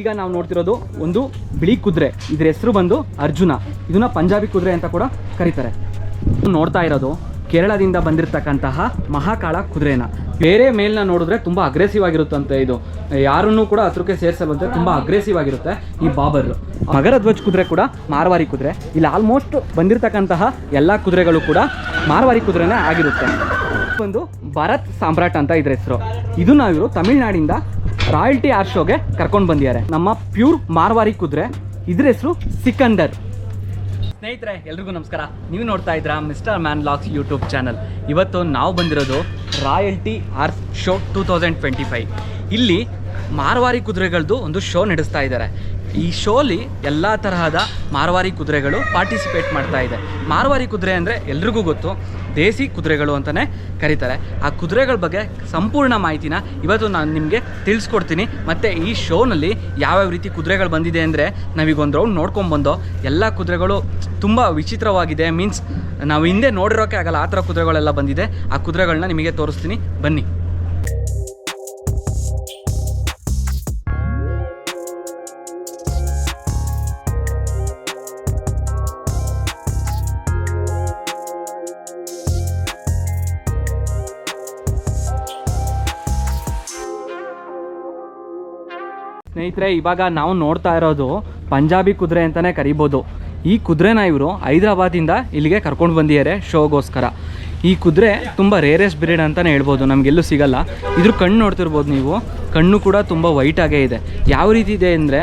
ಈಗ ನಾವು ನೋಡ್ತಿರೋದು ಒಂದು ಬಿಳಿ ಕುದುರೆ. ಇದ್ರ ಹೆಸರು ಬಂದು ಅರ್ಜುನ. ಇದನ್ನ ಪಂಜಾಬಿ ಕುದುರೆ ಅಂತ ಕೂಡ ಕರೀತಾರೆ. ನೋಡ್ತಾ ಇರೋದು ಕೇರಳದಿಂದ ಬಂದಿರತಕ್ಕಂತಹ ಮಹಾಕಾಳ ಕುದುರೆನ. ಬೇರೆ ಮೇಲ್ನ ನೋಡಿದ್ರೆ ತುಂಬ ಅಗ್ರೆಸಿವ್ ಆಗಿರುತ್ತಂತೆ ಇದು. ಯಾರನ್ನೂ ಕೂಡ ಹತ್ರಕ್ಕೆ ಸೇರಿಸಲ್ವಂತೆ ತುಂಬ ಅಗ್ರೆಸಿವ್ ಆಗಿರುತ್ತೆ ಈ ಬಾಬರ್ ಮಗರ ಧ್ವಜ ಕುದುರೆ ಕೂಡ ಮಾರ್ವಾರಿ ಕುದುರೆ. ಇಲ್ಲಿ ಆಲ್ಮೋಸ್ಟ್ ಬಂದಿರತಕ್ಕಂತಹ ಎಲ್ಲ ಕುದುರೆಗಳು ಕೂಡ ಮಾರ್ವಾರಿ ಕುದುರೆನೇ ಆಗಿರುತ್ತೆ. ಒಂದು ಭರತ್ ಸಾಮ್ರಾಟ್ ಅಂತ ಇದ್ರ ಹೆಸರು. ಇದು ನಾವಿರು ತಮಿಳ್ನಾಡಿಂದ ರಾಯಲ್ಟಿ ಆರ್ ಶೋಗೆ ಕರ್ಕೊಂಡು ಬಂದಿದ್ದಾರೆ. ನಮ್ಮ ಪ್ಯೂರ್ ಮಾರ್ವಾರಿ ಕುದುರೆ. ಇದ್ರ ಹೆಸರು ಸಿಕಂದರ್. ಸ್ನೇಹಿತರೆ, ಎಲ್ರಿಗೂ ನಮಸ್ಕಾರ. ನೀವು ನೋಡ್ತಾ ಇದ್ದೀರಾ mister man vlogs YouTube channel. ಇವತ್ತು ನಾವು ಬಂದಿರೋದು royalty R show two thousand twenty five. ಇಲ್ಲಿ ಮಾರ್ವಾರಿ ಕುದುರೆಗಳದ್ದು ಒಂದು ಶೋ ನಡೆಸ್ತಾ ಇದ್ದಾರೆ. ಈ ಶೋಲಿ ಎಲ್ಲ ತರಹದ ಮಾರ್ವಾರಿ ಕುದುರೆಗಳು ಪಾರ್ಟಿಸಿಪೇಟ್ ಮಾಡ್ತಾ ಇದೆ. ಮಾರ್ವಾರಿ ಕುದುರೆ ಅಂದರೆ ಎಲ್ರಿಗೂ ಗೊತ್ತು. ದೇಸಿ ಕುದುರೆಗಳು ಅಂತಲೇ ಕರೀತಾರೆ. ಆ ಕುದುರೆಗಳ ಬಗ್ಗೆ ಸಂಪೂರ್ಣ ಮಾಹಿತಿನ ಇವತ್ತು ನಾನು ನಿಮಗೆ ತಿಳಿಸ್ಕೊಡ್ತೀನಿ. ಮತ್ತು ಈ ಶೋನಲ್ಲಿ ಯಾವ್ಯಾವ ರೀತಿ ಕುದುರೆಗಳು ಬಂದಿದೆ ಅಂದರೆ ನಾವೀಗ ಒಂದು ರೌಂಡ್ ನೋಡ್ಕೊಂಬಂದು ಎಲ್ಲ ಕುದುರೆಗಳು ತುಂಬ ವಿಚಿತ್ರವಾಗಿದೆ. ಮೀನ್ಸ್ ನಾವು ಹಿಂದೆ ನೋಡಿರೋಕ್ಕೆ ಆಗಲ್ಲ, ಆ ಥರ ಕುದುರೆಗಳೆಲ್ಲ ಬಂದಿದೆ. ಆ ಕುದುರೆಗಳನ್ನ ನಿಮಗೆ ತೋರಿಸ್ತೀನಿ. ಬನ್ನಿ. ಸ್ನೇಹಿತರೆ, ಇವಾಗ ನಾವು ನೋಡ್ತಾ ಇರೋದು ಪಂಜಾಬಿ ಕುದುರೆ ಅಂತಲೇ ಕರಿಬೋದು. ಈ ಕುದುರೆನ ಇವರು ಹೈದ್ರಾಬಾದಿಂದ ಇಲ್ಲಿಗೆ ಕರ್ಕೊಂಡು ಬಂದಿದ್ದಾರೆ ಶೋಗೋಸ್ಕರ. ಈ ಕುದುರೆ ತುಂಬ ರೇರೆಸ್ಟ್ ಬ್ರೀಡ್ ಅಂತಲೇ ಹೇಳ್ಬೋದು ನಮಗೆಲ್ಲೂ ಸಿಗಲ್ಲ. ಇದ್ರ ಕಣ್ಣು ನೋಡ್ತಿರ್ಬೋದು ನೀವು, ಕಣ್ಣು ಕೂಡ ತುಂಬ ವೈಟ್ ಆಗೇ ಇದೆ. ಯಾವ ರೀತಿ ಇದೆ ಅಂದರೆ,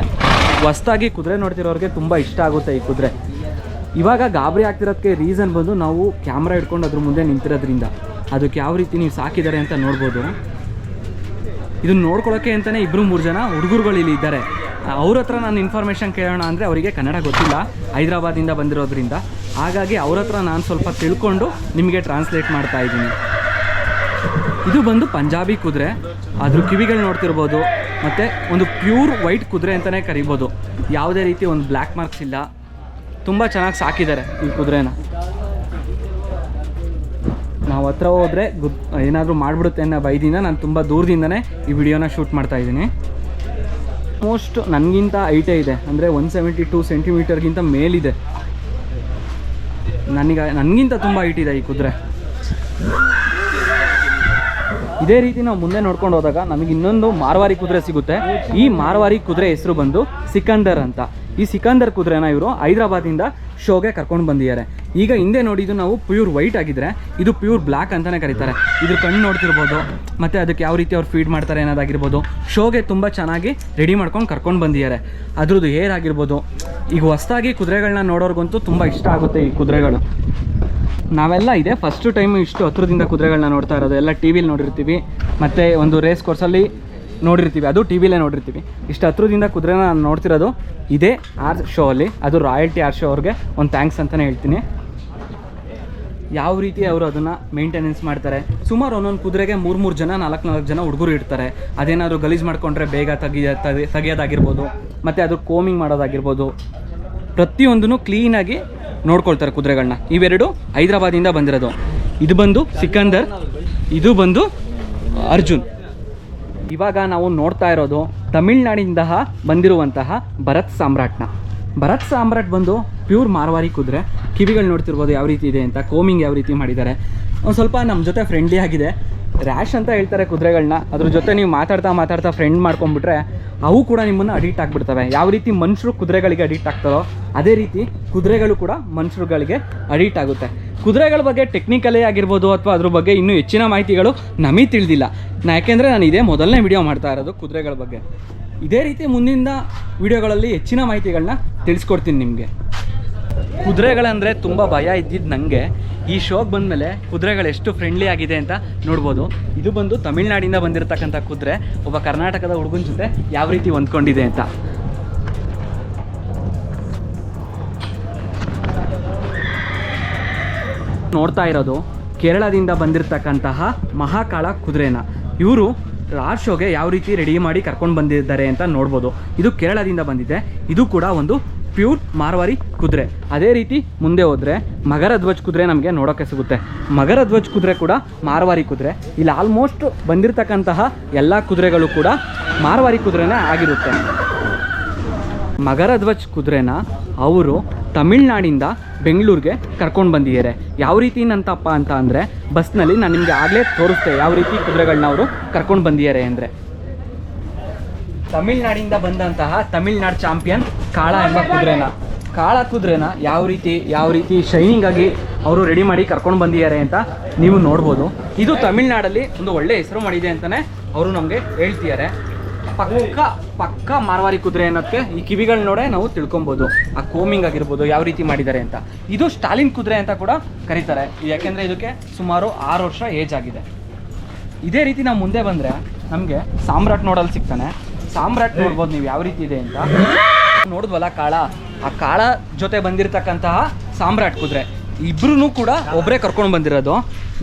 ಹೊಸ್ದಾಗಿ ಕುದುರೆ ನೋಡ್ತಿರೋರಿಗೆ ತುಂಬ ಇಷ್ಟ ಆಗುತ್ತೆ ಈ ಕುದುರೆ. ಇವಾಗ ಗಾಬರಿ ಆಗ್ತಿರೋದಕ್ಕೆ ರೀಸನ್ ಬಂದು ನಾವು ಕ್ಯಾಮ್ರಾ ಹಿಡ್ಕೊಂಡು ಅದ್ರ ಮುಂದೆ ನಿಂತಿರೋದ್ರಿಂದ. ಅದಕ್ಕೆ ಯಾವ ರೀತಿ ನೀವು ಸಾಕಿದ್ದಾರೆ ಅಂತ ನೋಡ್ಬೋದು. ಇದನ್ನ ನೋಡ್ಕೊಳ್ಳೋಕ್ಕೆ ಅಂತಲೇ ಇಬ್ಬರು ಮೂರು ಜನ ಹುಡುಗರುಗಳು ಇಲ್ಲಿ ಇದ್ದಾರೆ. ಅವ್ರ ಹತ್ರ ನಾನು ಇನ್ಫಾರ್ಮೇಷನ್ ಕೇಳೋಣ ಅಂದರೆ ಅವರಿಗೆ ಕನ್ನಡ ಗೊತ್ತಿಲ್ಲ. ಹೈದರಾಬಾದ್ದಿಂದ ಬಂದಿರೋದ್ರಿಂದ. ಹಾಗಾಗಿ ಅವ್ರ ಹತ್ರ ನಾನು ಸ್ವಲ್ಪ ತಿಳ್ಕೊಂಡು ನಿಮಗೆ ಟ್ರಾನ್ಸ್ಲೇಟ್ ಮಾಡ್ತಾ ಇದ್ದೀನಿ. ಇದು ಬಂದು ಪಂಜಾಬಿ ಕುದುರೆ. ಅದ್ರ ಕಿವಿಗಳು ನೋಡ್ತಿರ್ಬೋದು. ಮತ್ತು ಒಂದು ಪ್ಯೂರ್ ವೈಟ್ ಕುದುರೆ ಅಂತಲೇ ಕರಿಬೋದು. ಯಾವುದೇ ರೀತಿ ಒಂದು ಬ್ಲ್ಯಾಕ್ ಮಾರ್ಕ್ಸ್ ಇಲ್ಲ. ತುಂಬ ಚೆನ್ನಾಗಿ ಸಾಕಿದ್ದಾರೆ ಈ ಕುದುರೆನ. ನಾವು ಹತ್ರ ಹೋದರೆ ಗುದ್ ಏನಾದರೂ ಮಾಡಿಬಿಡುತ್ತೆ ಅನ್ನೋ ಭಯದಿಂದ ನಾನು ತುಂಬ ದೂರದಿಂದನೇ ಈ ವಿಡಿಯೋನ ಶೂಟ್ ಮಾಡ್ತಾ ಇದ್ದೀನಿ. ಮೋಸ್ಟ್ ನನಗಿಂತ ಐಟೇ ಇದೆ. ಅಂದರೆ ಒನ್ ಸೆವೆಂಟಿ ಟೂ ಸೆಂಟಿಮೀಟರ್ಗಿಂತ ಮೇಲಿದೆ. ನನಗೆ ನನಗಿಂತ ತುಂಬ ಐಟಿದೆ ಈ ಕುದುರೆ. ಇದೇ ರೀತಿ ನಾವು ಮುಂದೆ ನೋಡ್ಕೊಂಡು ಹೋದಾಗ ನಮಗೆ ಇನ್ನೊಂದು ಮಾರ್ವಾರಿ ಕುದುರೆ ಸಿಗುತ್ತೆ. ಈ ಮಾರ್ವಾರಿ ಕುದುರೆ ಹೆಸರು ಬಂದು ಸಿಕಂದರ್ ಅಂತ. ಈ ಸಿಕಂದರ್ ಕುದುರೆನ ಇವರು ಹೈದ್ರಾಬಾದಿಂದ ಶೋಗೆ ಕರ್ಕೊಂಡು ಬಂದಿದ್ದಾರೆ. ಈಗ ಹಿಂದೆ ನೋಡಿದ್ದು ನಾವು ಪ್ಯೂರ್ ವೈಟ್ ಆಗಿದ್ರೆ ಇದು ಪ್ಯೂರ್ ಬ್ಲ್ಯಾಕ್ ಅಂತಲೇ ಕರೀತಾರೆ. ಇದ್ರ ಕಣ್ಣು ನೋಡ್ತಿರ್ಬೋದು, ಮತ್ತು ಅದಕ್ಕೆ ಯಾವ ರೀತಿ ಅವ್ರು ಫೀಡ್ ಮಾಡ್ತಾರೆ ಅನ್ನೋದಾಗಿರ್ಬೋದು. ಶೋಗೆ ತುಂಬ ಚೆನ್ನಾಗಿ ರೆಡಿ ಮಾಡ್ಕೊಂಡು ಕರ್ಕೊಂಡು ಬಂದಿದ್ದಾರೆ. ಅದ್ರದ್ದು ಏರ್ ಆಗಿರ್ಬೋದು. ಈಗ ಹೊಸದಾಗಿ ಕುದುರೆಗಳನ್ನ ನೋಡೋರ್ಗಂತೂ ತುಂಬ ಇಷ್ಟ ಆಗುತ್ತೆ ಈ ಕುದುರೆಗಳು. ನಾವೆಲ್ಲ ಇದೆ ಫಸ್ಟ್ ಟೈಮ್ ಇಷ್ಟು ಹತ್ರದಿಂದ ಕುದುರೆಗಳನ್ನ ನೋಡ್ತಾ ಇರೋದು. ಎಲ್ಲ ಟಿ ವಿಲಿ ನೋಡಿರ್ತೀವಿ. ಮತ್ತು ಒಂದು ರೇಸ್ ಕೋರ್ಸಲ್ಲಿ ನೋಡಿರ್ತೀವಿ. ಅದು ಟಿ ವಿಲೇ ನೋಡಿರ್ತೀವಿ. ಇಷ್ಟು ಹತ್ರದಿಂದ ಕುದುರೆನ ನಾನು ನೋಡ್ತಿರೋದು, ಇದೇ ಆರ್ ಶೋ ಅಲ್ಲಿ. ಅದು ರಾಯಲ್ಟಿ ಆರ್ ಶೋ ಅವ್ರಿಗೆ. ಒಂದು ಥ್ಯಾಂಕ್ಸ್ ಅಂತಲೇ ಹೇಳ್ತೀನಿ. ಯಾವ ರೀತಿ ಅವರು ಅದನ್ನು ಮೇಂಟೆನೆನ್ಸ್ ಮಾಡ್ತಾರೆ? ಸುಮಾರು ಒಂದೊಂದು ಕುದುರೆಗೆ ಮೂರು ಮೂರು ಜನ, ನಾಲ್ಕು ನಾಲ್ಕು ಜನ ಹುಡುಗರು ಇರ್ತಾರೆ. ಅದೇನಾದರೂ ಗಲೀಜು ಮಾಡ್ಕೊಂಡ್ರೆ ಬೇಗ ತೆಗಿಯ ತಗಿ, ತೆಗಿಯೋದಾಗಿರ್ಬೋದು, ಮತ್ತು ಅದು ಕೋಮಿಂಗ್ ಮಾಡೋದಾಗಿರ್ಬೋದು. ಪ್ರತಿಯೊಂದನ್ನು ಕ್ಲೀನಾಗಿ ನೋಡ್ಕೊಳ್ತಾರೆ ಕುದುರೆಗಳನ್ನ ಇವೆರಡು ಹೈದರಾಬಾದಿಂದ ಬಂದಿರೋದು. ಇದು ಬಂದು ಸಿಕಂದರ್, ಇದು ಬಂದು ಅರ್ಜುನ್. ಇವಾಗ ನಾವು ನೋಡ್ತಾ ಇರೋದು ತಮಿಳ್ನಾಡಿಂದ ಬಂದಿರುವಂತಹ ಭರತ್ ಸಾಮ್ರಾಟ್ನ. ಭರತ್ ಸಾಮ್ರಾಟ್ ಬಂದು ಪ್ಯೂರ್ ಮಾರ್ವಾರಿ ಕುದುರೆ. ಕಿವಿಗಳು ನೋಡ್ತಿರ್ಬೋದು ಯಾವ ರೀತಿ ಇದೆ ಅಂತ, ಕೋಮಿಂಗ್ ಯಾವ ರೀತಿ ಮಾಡಿದ್ದಾರೆ. ಒಂದು ಸ್ವಲ್ಪ ನಮ್ಮ ಜೊತೆ ಫ್ರೆಂಡ್ಲಿ ಆಗಿದೆ. ರ್ಯಾಶ್ ಅಂತ ಹೇಳ್ತಾರೆ ಕುದುರೆಗಳನ್ನ ಅದ್ರ ಜೊತೆ ನೀವು ಮಾತಾಡ್ತಾ ಮಾತಾಡ್ತಾ ಫ್ರೆಂಡ್ ಮಾಡ್ಕೊಂಡ್ಬಿಟ್ರೆ ಅವು ಕೂಡ ನಿಮ್ಮನ್ನು ಅಡಿಕ್ಟ್ ಆಗಿಬಿಡ್ತವೆ. ಯಾವ ರೀತಿ ಮನುಷ್ಯರು ಕುದುರೆಗಳಿಗೆ ಅಡಿಕ್ಟ್ ಆಗ್ತಾರೋ, ಅದೇ ರೀತಿ ಕುದುರೆಗಳು ಕೂಡ ಮನುಷ್ಯರುಗಳಿಗೆ ಅಡಿಕ್ಟ್ ಆಗುತ್ತೆ. ಕುದುರೆಗಳ ಬಗ್ಗೆ ಟೆಕ್ನಿಕಲೇ ಆಗಿರ್ಬೋದು ಅಥವಾ ಅದ್ರ ಬಗ್ಗೆ ಇನ್ನೂ ಹೆಚ್ಚಿನ ಮಾಹಿತಿಗಳು ನಮಗೆ ತಿಳಿದಿಲ್ಲ. ನಾ ಯಾಕೆಂದರೆ ನಾನು ಇದೇ ಮೊದಲನೇ ವಿಡಿಯೋ ಮಾಡ್ತಾ ಇರೋದು ಕುದುರೆಗಳ ಬಗ್ಗೆ. ಇದೇ ರೀತಿ ಮುಂದಿನ ವಿಡಿಯೋಗಳಲ್ಲಿ ಹೆಚ್ಚಿನ ಮಾಹಿತಿಗಳನ್ನ ತಿಳಿಸ್ಕೊಡ್ತೀನಿ ನಿಮಗೆ. ಕುದುರೆಗಳಂದರೆ ತುಂಬ ಭಯ ಇದ್ದಿದ್ದು ನನಗೆ ಈ ಶೋಗೆ ಬಂದಮೇಲೆ ಕುದುರೆಗಳು ಎಷ್ಟು ಫ್ರೆಂಡ್ಲಿ ಆಗಿದೆ ಅಂತ ನೋಡ್ಬೋದು. ಇದು ಬಂದು ತಮಿಳ್ನಾಡಿಂದ ಬಂದಿರತಕ್ಕಂಥ ಕುದುರೆ. ಒಬ್ಬ ಕರ್ನಾಟಕದ ಹುಡುಗನ ಜೊತೆ ಯಾವ ರೀತಿ ಹೊಂದ್ಕೊಂಡಿದೆ ಅಂತ. ನೋಡ್ತಾ ಇರೋದು ಕೇರಳದಿಂದ ಬಂದಿರತಕ್ಕಂತಹ ಮಹಾಕಾಳ ಕುದುರೆನ. ಇವರು ರಾಜ್ ಶೋಗೆ ಯಾವ ರೀತಿ ರೆಡಿ ಮಾಡಿ ಕರ್ಕೊಂಡು ಬಂದಿದ್ದಾರೆ ಅಂತ ನೋಡ್ಬೋದು. ಇದು ಕೇರಳದಿಂದ ಬಂದಿದೆ. ಇದು ಕೂಡ ಒಂದು ಪ್ಯೂರ್ ಮಾರ್ವಾರಿ ಕುದುರೆ. ಅದೇ ರೀತಿ ಮುಂದೆ ಹೋದರೆ ಮಗರ ಧ್ವಜ್ ಕುದುರೆ ನಮಗೆ ನೋಡೋಕ್ಕೆ ಸಿಗುತ್ತೆ. ಮಗರ ಧ್ವಜ ಕುದುರೆ ಕೂಡ ಮಾರ್ವಾರಿ ಕುದುರೆ. ಇಲ್ಲಿ ಆಲ್ಮೋಸ್ಟ್ ಬಂದಿರತಕ್ಕಂತಹ ಎಲ್ಲ ಕುದುರೆಗಳು ಕೂಡ ಮಾರ್ವಾರಿ ಕುದುರೆನೇ ಆಗಿರುತ್ತೆ. ಮಗರಧ್ವಜ್ ಕುದುರೆನ ಅವರು ತಮಿಳ್ನಾಡಿಂದ ಬೆಂಗಳೂರಿಗೆ ಕರ್ಕೊಂಡು ಬಂದಿದ್ದಾರೆ. ಯಾವ ರೀತಿ ಅಂತಪ್ಪ ಅಂತ ಅಂದರೆ, ಬಸ್ನಲ್ಲಿ ನಾನು ನಿಮಗೆ ಆಗಲೇ ತೋರಿಸ್ತೆ ಯಾವ ರೀತಿ ಕುದುರೆಗಳನ್ನ ಅವರು ಕರ್ಕೊಂಡು ಬಂದಿದ್ದಾರೆ ಅಂದರೆ. ತಮಿಳ್ನಾಡಿಂದ ಬಂದಂತಹ ತಮಿಳ್ನಾಡು ಚಾಂಪಿಯನ್ ಕಾಳ ಎಂಬ ಕುದುರೆನ. ಕಾಳ ಕುದುರೆನ ಯಾವ ರೀತಿ ಯಾವ ರೀತಿ ಶೈನಿಂಗ್ ಆಗಿ ಅವರು ರೆಡಿ ಮಾಡಿ ಕರ್ಕೊಂಡು ಬಂದಿದ್ದಾರೆ ಅಂತ ನೀವು ನೋಡ್ಬೋದು. ಇದು ತಮಿಳ್ನಾಡಲ್ಲಿ ಒಂದು ಒಳ್ಳೆಯ ಹೆಸರು ಮಾಡಿದೆ ಅಂತಲೇ ಅವರು ನಮಗೆ ಹೇಳ್ತಿದ್ದಾರೆ. ಪಕ್ಕ ಪಕ್ಕ ಮಾರ್ವಾರಿ ಕುದುರೆ ಅನ್ನೋದಕ್ಕೆ ಈ ಕಿವಿಗಳು ನೋಡೇ ನಾವು ತಿಳ್ಕೊಬೋದು. ಆ ಕೋಮಿಂಗ್ ಆಗಿರ್ಬೋದು, ಯಾವ ರೀತಿ ಮಾಡಿದ್ದಾರೆ ಅಂತ. ಇದು ಸ್ಟಾಲಿನ್ ಕುದುರೆ ಅಂತ ಕೂಡ ಕರೀತಾರೆ. ಯಾಕೆಂದರೆ ಇದಕ್ಕೆ ಸುಮಾರು ಆರು ವರ್ಷ ಏಜ್ ಆಗಿದೆ. ಇದೇ ರೀತಿ ನಾವು ಮುಂದೆ ಬಂದರೆ ನಮಗೆ ಸಾಮ್ರಾಟ್ ನೋಡಲ್ ಸಿಗ್ತಾನೆ. ಸಾಮ್ರಾಟ್ ನೋಡ್ಬೋದು ನೀವು ಯಾವ ರೀತಿ ಇದೆ ಅಂತ. ನೋಡಿದ್ವಲ್ಲ ಕಾಳ? ಆ ಕಾಳ ಜೊತೆ ಬಂದಿರತಕ್ಕಂತಹ ಸಾಮ್ರಾಟ್ ಕುದುರೆ. ಇಬ್ರು ಕೂಡ ಒಬ್ಬರೇ ಕರ್ಕೊಂಡು ಬಂದಿರೋದು.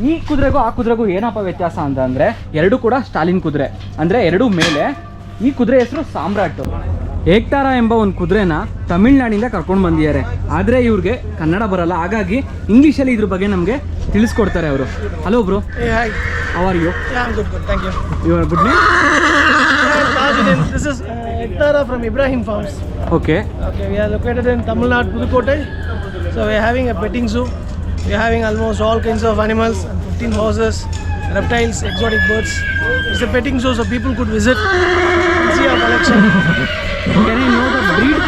ಈ ಕುದುರೆಗೂ ಆ ಕುದುರೆಗೂ ಏನಪ್ಪ ವ್ಯತ್ಯಾಸ ಅಂತ ಅಂದರೆ ಎರಡು ಕೂಡ ಸ್ಟಾಲಿನ್ ಕುದುರೆ. ಅಂದರೆ ಎರಡೂ ಮೇಲೆ ಈ ಕುದುರೆ ಹೆಸರು ಸಾಮ್ರಾಟ್. ಏಕ್ತಾರ ಎಂಬ ಒಂದು ಕುದುರೆನ ತಮಿಳ್ನಾಡಿಂದ ಕರ್ಕೊಂಡು ಬಂದಿದ್ದಾರೆ. ಆದರೆ ಇವ್ರಿಗೆ ಕನ್ನಡ ಬರಲ್ಲ. ಹಾಗಾಗಿ ಇಂಗ್ಲೀಷಲ್ಲಿ ಇದ್ರ ಬಗ್ಗೆ ನಮಗೆ ತಿಳಿಸ್ಕೊಡ್ತಾರೆ ಅವರು. ಹಲೋ ಬ್ರೋ ಏ hour you good you good from Ibrahim forms okay okay ವೆ ಆ ಲೊಕೇಟೆ then Tamil Nadu Budh ಕೋಟೆಲ್ so we having having almost all kinds of animals fifteen houses reptiles, exotic birds. It's a petting zoo, so people could visit and see our collection. Can you know the breed?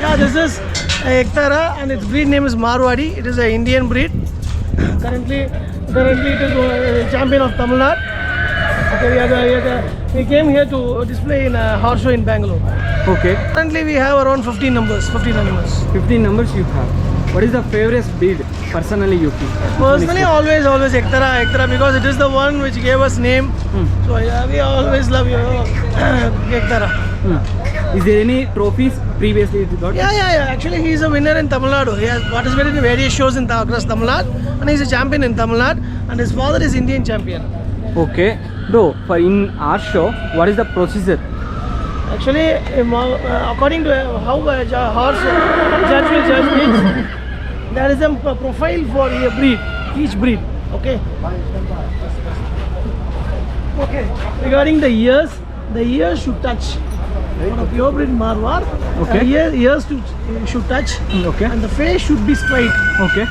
Yeah, this is a Ektara and its breed name is Marwadi. It is an Indian breed. Currently, currently it is uh, champion of Tamil Nadu. Okay, we, we, came here to display in uh, a horse show in Bangalore. Okay. Currently, we have around 15 numbers. 15 animals. 15 numbers you have. What is the favorite breed personally you? Personally, always, always Ektara, Ektara, because it is the one which gave us name. Hmm. So yeah, we always love you, Ektara. Mm. Is there any trophies previously you got? Yeah, yeah, yeah. Actually, he's a winner in Tamil Nadu. He has participated in various shows in across Tamil Nadu, and he's a champion in Tamil Nadu, and his father is Indian champion. Okay. Though, for in our show, what is the procedure? Actually, uh, according to uh, how uh, a horse judge will judge there is a profile for a breed, each breed. Okay. Okay. Regarding the ears, the ears should touch. On a pure breed Marwar, okay. ears, ears to, should touch. Okay. And the face should be straight. Okay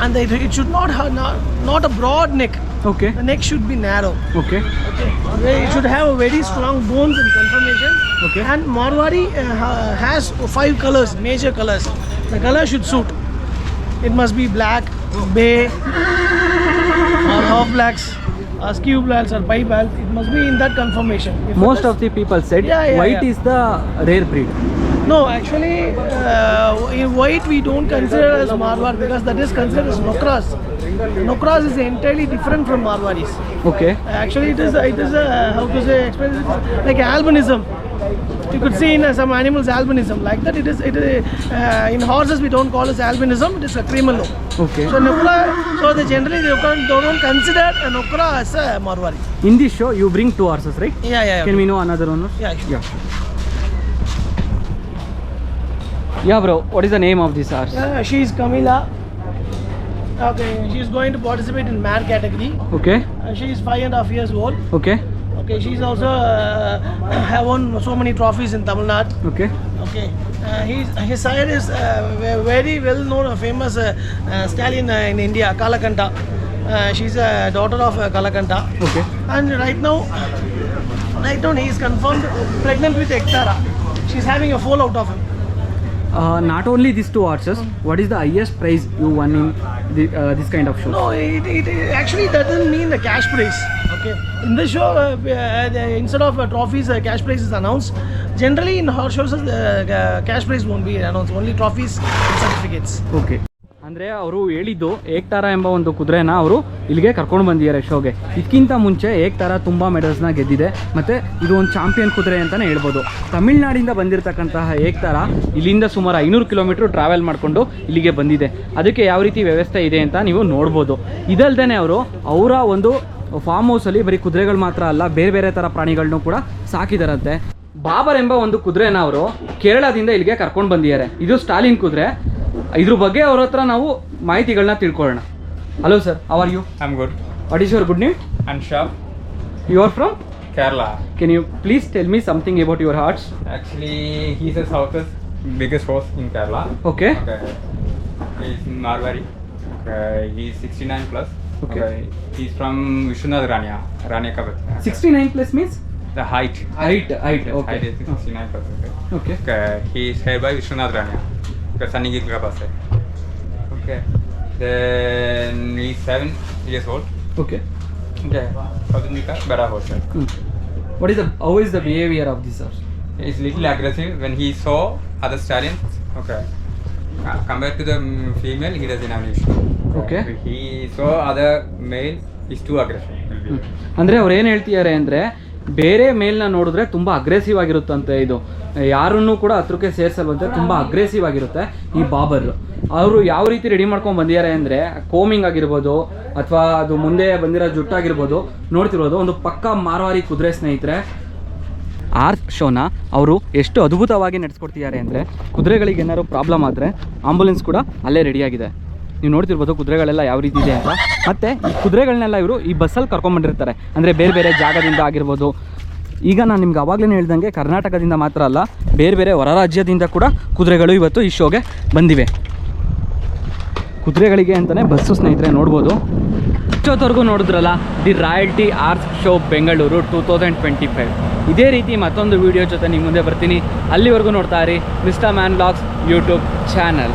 and it should not have not, not a broad neck. Okay. The neck should be narrow. Okay. Okay. It should have a very strong bones and conformation. Okay. And Marwari uh, has five colors, major colors. The color should suit. It must be black, bay, or half blacks uh, skew valves or pipe it must be in that conformation. If Most of the people said yeah, yeah, white yeah. is the rare breed. No, actually, uh, in white we don't consider as Marwar because that is considered as Nokras. Nokras is entirely different from Marwaris. Okay. Actually, it is it is a, how to say explain like albinism you could see in uh, some animals albinism like that. It is it is uh, in horses we don't call it albinism. It is a cremello. Okay. So nukra, so they generally they don't, don't consider a nukra as a marwari. In this show, you bring two horses, right? Yeah, yeah. yeah Can we know another owner? Yeah, sure. yeah. Yeah, bro. What is the name of this horse? Yeah, she is Kamila. Okay, she is going to participate in mare category. Okay. Uh, she is five and a half years old. Okay. Okay, she's also uh, have won so many trophies in Tamil Nadu. Okay. Okay. Uh, his sire is uh, very well known, famous uh, uh, stallion uh, in India, Kalakanta. Uh, she's a daughter of uh, Kalakanta. Okay. And right now, right now he is confirmed pregnant with Ektara. She's having a fallout of him. Uh, not only these two horses. what is the highest prize you won in the, uh, this kind of show? No, it, it, it actually doesn't mean the cash prize. Okay, in this show, uh, uh, instead of uh, trophies, uh, cash prize is announced. Generally, in horse shows, uh, uh, cash prize won't be announced. Only trophies and certificates. Okay. ಅಂದರೆ ಅವರು ಹೇಳಿದ್ದು ಏಕ್ತಾರ ಎಂಬ ಒಂದು ಕುದುರೆನ ಅವರು ಇಲ್ಲಿಗೆ ಕರ್ಕೊಂಡು ಬಂದಿದ್ದಾರೆ ಶೋಗೆ. ಇದಕ್ಕಿಂತ ಮುಂಚೆ ಏಕ್ತಾರ ತುಂಬ ಮೆಡಲ್ಸ್ನ ಗೆದ್ದಿದೆ. ಮತ್ತು ಇದು ಒಂದು ಚಾಂಪಿಯನ್ ಕುದುರೆ ಅಂತಲೇ ಹೇಳ್ಬೋದು. ತಮಿಳ್ನಾಡಿಂದ ಬಂದಿರತಕ್ಕಂತಹ ಏಕ್ತಾರ ಇಲ್ಲಿಂದ ಸುಮಾರು ಐನೂರು ಕಿಲೋಮೀಟ್ರ್ ಟ್ರಾವೆಲ್ ಮಾಡಿಕೊಂಡು ಇಲ್ಲಿಗೆ ಬಂದಿದೆ. ಅದಕ್ಕೆ ಯಾವ ರೀತಿ ವ್ಯವಸ್ಥೆ ಇದೆ ಅಂತ ನೀವು ನೋಡ್ಬೋದು. ಇದಲ್ದೇನೆ ಅವರು ಅವರ ಒಂದು ಫಾರ್ಮ್ ಹೌಸಲ್ಲಿ ಬರೀ ಕುದುರೆಗಳು ಮಾತ್ರ ಅಲ್ಲ, ಬೇರೆ ಬೇರೆ ಥರ ಪ್ರಾಣಿಗಳನ್ನೂ ಕೂಡ ಸಾಕಿದಾರಂತೆ. ಬಾಬರ್ ಎಂಬ ಒಂದು ಕುದುರೆನ ಅವರು ಕೇರಳದಿಂದ ಇಲ್ಲಿಗೆ ಕರ್ಕೊಂಡು ಬಂದಿದ್ದಾರೆ. ಇದು ಸ್ಟಾಲಿನ್ ಕುದುರೆ. ಇದ್ರ ಬಗ್ಗೆ ಅವ್ರ ಹತ್ರ ನಾವು ಮಾಹಿತಿಗಳನ್ನ ತಿಳ್ಕೊಳ್ಳೋಣ hello sir how are you I'm good. What is your good new And sharp. You are from Kerala. Can you please tell me something about your horse? Actually, he's the southest biggest horse in Kerala. Okay. Okay. He's in Marwari. Okay. He's 69 plus. Okay. He's from Vishwanath Rania. Rania Kabat. 69 plus means? The height. Height, height, Yes, okay. Height is 69 plus. Okay. Okay. Okay. He's held by Vishwanath Rania. Okay. Sunny Gil Kabase. Okay. Then he's seven years old. Okay. Okay. South Indica, better horse. Hmm. What is the, how is the behavior of this horse? He's little aggressive when he saw other stallions. Okay. Uh, compared to the mm, female, he doesn't have an issue. Okay. He saw other male, he's too aggressive. will be. ಅಂದರೆ ಅವ್ರು ಏನು ಹೇಳ್ತಿದ್ದಾರೆ ಅಂದರೆ ಬೇರೆ ಮೇಲ್ನ ನೋಡಿದ್ರೆ ತುಂಬ aggressive ಆಗಿರುತ್ತಂತೆ ಇದು. ಯಾರನ್ನೂ ಕೂಡ ಹತ್ರಕ್ಕೆ ಸೇರಿಸಲ್ವಂತೆ ತುಂಬ ಅಗ್ರೆಸಿವ್ ಆಗಿರುತ್ತೆ ಈ ಬಾಬರ್. ಅವರು ಯಾವ ರೀತಿ ರೆಡಿ ಮಾಡ್ಕೊಂಡು ಬಂದಿದ್ದಾರೆ ಅಂದರೆ ಕೋಮಿಂಗ್ ಆಗಿರ್ಬೋದು ಅಥವಾ ಅದು ಮುಂದೆ ಬಂದಿರೋ ಜುಟ್ಟಾಗಿರ್ಬೋದು, ನೋಡ್ತಿರ್ಬೋದು, ಒಂದು ಪಕ್ಕ ಮಾರವಾರಿ ಕುದುರೆ ಸ್ನೇಹಿತರೆ. ಆರ್ ಶೋನ ಅವರು ಎಷ್ಟು ಅದ್ಭುತವಾಗಿ ನಡೆಸ್ಕೊಡ್ತಿದ್ದಾರೆ ಅಂದರೆ ಕುದುರೆಗಳಿಗೆ ಏನಾದ್ರು ಪ್ರಾಬ್ಲಮ್ ಆದರೆ ಆಂಬುಲೆನ್ಸ್ ಕೂಡ ಅಲ್ಲೇ ರೆಡಿಯಾಗಿದೆ ನೀವು ನೋಡ್ತಿರ್ಬೋದು ಕುದುರೆಗಳೆಲ್ಲ ಯಾವ ರೀತಿ ಇದೆ ಅಂತ. ಮತ್ತು ಈ ಕುದುರೆಗಳನ್ನೆಲ್ಲ ಇವರು ಈ ಬಸ್ಸಲ್ಲಿ ಕರ್ಕೊಂಡ್ಬಂದಿರ್ತಾರೆ ಅಂದರೆ ಬೇರೆ ಬೇರೆ ಜಾಗದಿಂದ ಆಗಿರ್ಬೋದು. ಈಗ ನಾನು ನಿಮ್ಗೆ ಅವಾಗಲೇ ಹೇಳ್ದಂಗೆ ಕರ್ನಾಟಕದಿಂದ ಮಾತ್ರ ಅಲ್ಲ, ಬೇರೆ ಬೇರೆ ಹೊರ ರಾಜ್ಯದಿಂದ ಕೂಡ ಕುದುರೆಗಳು ಇವತ್ತು ಈ ಶೋಗೆ ಬಂದಿವೆ. ಕುದುರೆಗಳಿಗೆ ಅಂತಲೇ ಬಸ್ಸು ಸ್ನೇಹಿತರೆ ನೋಡ್ಬೋದು. ಇಷ್ಟೊತ್ತವರೆಗೂ ನೋಡಿದ್ರಲ್ಲ, the royalty arts show Bengaluru two thousand twenty five ಇದೇ ರೀತಿ ಮತ್ತೊಂದು ವೀಡಿಯೋ ಜೊತೆ ನಿಮ್ಮ ಮುಂದೆ ಬರ್ತೀನಿ. ಅಲ್ಲಿವರೆಗೂ ನೋಡ್ತಾ ಇರಿ mister man blogs YouTube channel.